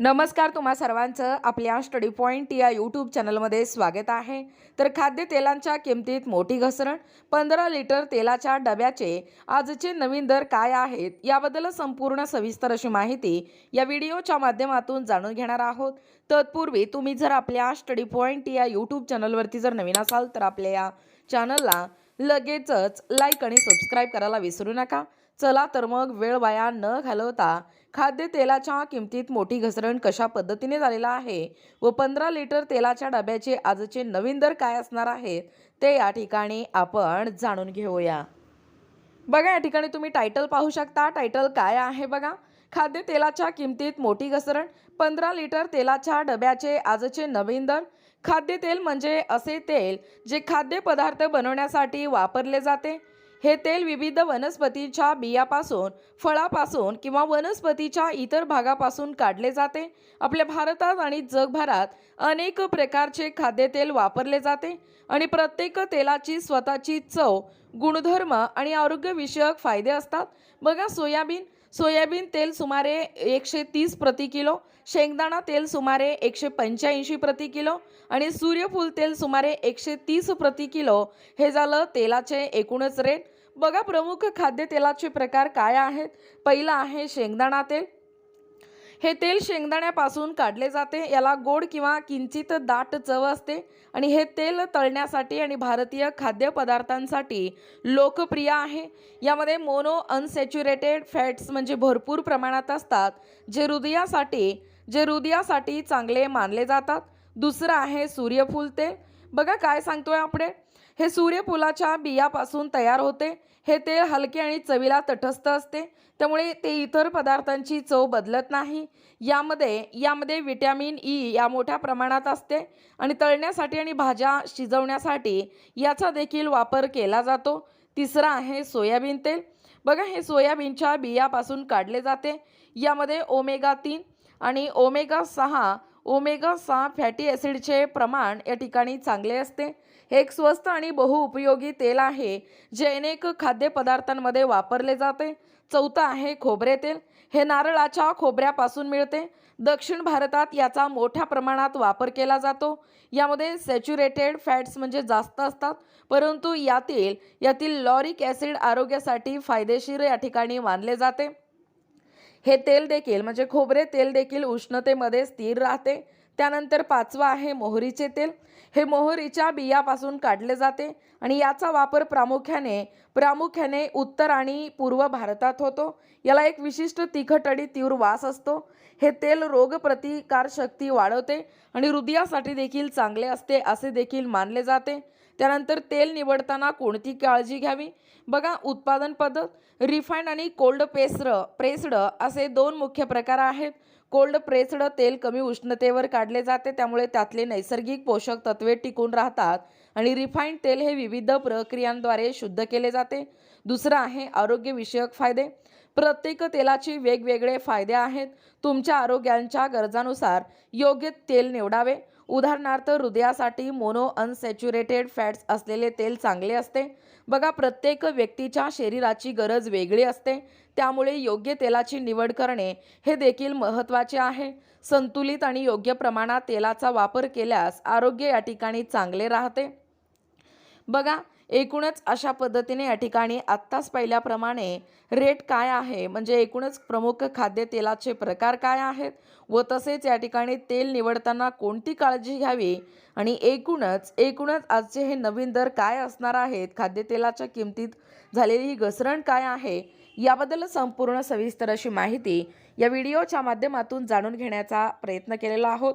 नमस्कार तुम्हा सर्वांचं. आपल्या स्टडी पॉईंट या यूट्यूब चॅनलमध्ये स्वागत आहे. तर खाद्यतेलांच्या किमतीत मोठी घसरण. पंधरा लिटर तेलाच्या डब्याचे आजचे नवीन दर काय आहेत याबद्दल संपूर्ण सविस्तर अशी माहिती या व्हिडिओच्या माध्यमातून जाणून घेणार आहोत. तत्पूर्वी तुम्ही जर आपल्या स्टडी पॉईंट या यूट्यूब चॅनलवरती जर नवीन असाल तर आपल्या या चॅनलला लगेचच लाईक आणि सबस्क्राईब करायला विसरू नका. चला तर मग वेळ वाया न घालवता खाद्यतेलाच्या किमतीत मोठी घसरण कशा पद्धतीने झालेला आहे व पंधरा लिटर तेलाच्या डब्याचे आजचे नवीन दर काय असणार आहेत ते या ठिकाणी आपण जाणून घेऊया. बघा या ठिकाणी तुम्ही टायटल पाहू शकता. टायटल काय आहे बघा? खाद्यतेलाच्या किमतीत मोठी घसरण पंधरा लिटर तेलाच्या डब्याचे आजचे नवीन दर. खाद्यतेल म्हणजे असे तेल जे खाद्यपदार्थ बनवण्यासाठी वापरले जाते. हे तेल विविध वनस्पतीच्या बियापासून फळापासून किंवा वनस्पतीच्या इतर भागापासून काढले जाते. आपल्या भारतात आणि जगभरात अनेक प्रकारचे खाद्यतेल वापरले जाते आणि प्रत्येक तेलाची स्वतःची चव गुणधर्म आणि आरोग्यविषयक फायदे असतात. बघा सोयाबीन सोयाबीन तेल सुमारे एकशे तीस प्रति किलो शेंगदाणा तेल सुमारे एकशे पंच्याऐंशी प्रति किलो आणि सूर्यफूल तेल सुमारे एकशे तीस प्रति किलो हे झालं तेलाचे एकूणच रेट. बघा प्रमुख खाद्यतेलाचे प्रकार काय आहेत. पहिलं आहे शेंगदाणा तेल. हे तेल शेंगदाण्यापासून काढले जाते. याला गोड किंवा किंचित दाट चव असते. आणि हे तेल तळण्यासाठी आणि भारतीय खाद्यपदार्थांसाठी लोकप्रिय आहे. यामध्ये मोनो अनसॅच्युरेटेड फॅट्स म्हणजे भरपूर प्रमाणात असतात जे हृदयासाठी जे हृदयासाठी चांगले मानले जातात. दुसरं आहे सूर्यफूल तेल. बघा काय सांगतोय आपण. हे सूर्यफुलाच्या बियापासून तयार होते. हे तेल हलके आणि चवीला तटस्थ असते. त्यामुळे ते इतर पदार्थांची चव बदलत नाही. यामध्ये यामध्ये विटॅमिन ई या मोठ्या प्रमाणात असते आणि तळण्यासाठी आणि भाज्या शिजवण्यासाठी याचा देखील वापर केला जातो. तिसरा आहे सोयाबीन तेल. बघा हे सोयाबीनच्या बियापासून काढले जाते. यामध्ये ओमेगा तीन आणि ओमेगा सहा ओमेगा सहा फॅटी ॲसिडचे प्रमाण या ठिकाणी चांगले असते. हे एक स्वस्त आणि बहुउपयोगी तेल आहे जे अनेक खाद्यपदार्थांमध्ये वापरले जाते. चौथं आहे खोबरे तेल. हे नारळाच्या खोबऱ्यापासून मिळते. दक्षिण भारतात याचा मोठ्या प्रमाणात वापर केला जातो. यामध्ये सॅच्युरेटेड फॅट्स म्हणजे जास्त असतात परंतु यातील यातील लॉरिक ॲसिड आरोग्यासाठी फायदेशीर या ठिकाणी मानले जाते. हे तेल देखील म्हणजे खोबरे तेल देखील उष्णतेमध्ये स्थिर राहते. त्यानंतर पाचवा आहे मोहरीचे तेल. हे मोहरीच्या बियापासून काढले जाते आणि याचा वापर प्रामुख्याने प्रामुख्याने उत्तर आणि पूर्व भारतात होतो. याला एक विशिष्ट तिखट आणि तीव्र वास असतो. हे तेल रोगप्रतिकारशक्ती वाढवते आणि हृदयासाठी देखील चांगले असते असे देखील मानले जाते. त्यानंतर तेल निवडताना कोणती काळजी घ्यावी? बघा उत्पादन पद्धत रिफाईंड आणि कोल्ड पेस्ड प्रेस्ड असे दोन मुख्य प्रकार आहेत. कोल्ड प्रेस्ड तेल कमी उष्णतेवर काढले जाते त्यामुळे त्यातले नैसर्गिक पोषक तत्वे टिकून राहतात आणि रिफाईंड तेल हे विविध प्रक्रियांद्वारे शुद्ध केले जाते. दुसरं आहे आरोग्यविषयक फायदे. प्रत्येक तेलाचे वेगवेगळे फायदे आहेत. तुमच्या आरोग्यांच्या गरजानुसार योग्य तेल निवडावे. उदाहरणार्थ हृदयासाठी मोनो अनसॅच्युरेटेड फॅट्स असलेले तेल चांगले असते. बघा प्रत्येक व्यक्तीच्या शरीराची गरज वेगळी असते. त्यामुळे योग्य तेलाची निवड करणे हे देखील महत्त्वाचे आहे. संतुलित आणि योग्य प्रमाणात तेलाचा वापर केल्यास आरोग्य या ठिकाणी चांगले राहते. बघा एकूणच अशा पद्धतीने या ठिकाणी आत्ताच पाहिल्याप्रमाणे रेट काय आहे? म्हणजे एकूणच प्रमुख खाद्यतेलाचे प्रकार काय आहेत? व तसेच या ठिकाणी तेल निवडताना कोणती काळजी घ्यावी? आणि एकूणच एकूणच आजचे हे नवीन दर काय असणार आहेत? खाद्यतेलाच्या किमतीत झालेली ही घसरण काय आहे? याबद्दल संपूर्ण सविस्तर अशी माहिती या व्हिडिओच्या माध्यमातून जाणून घेण्याचा प्रयत्न केलेला आहोत.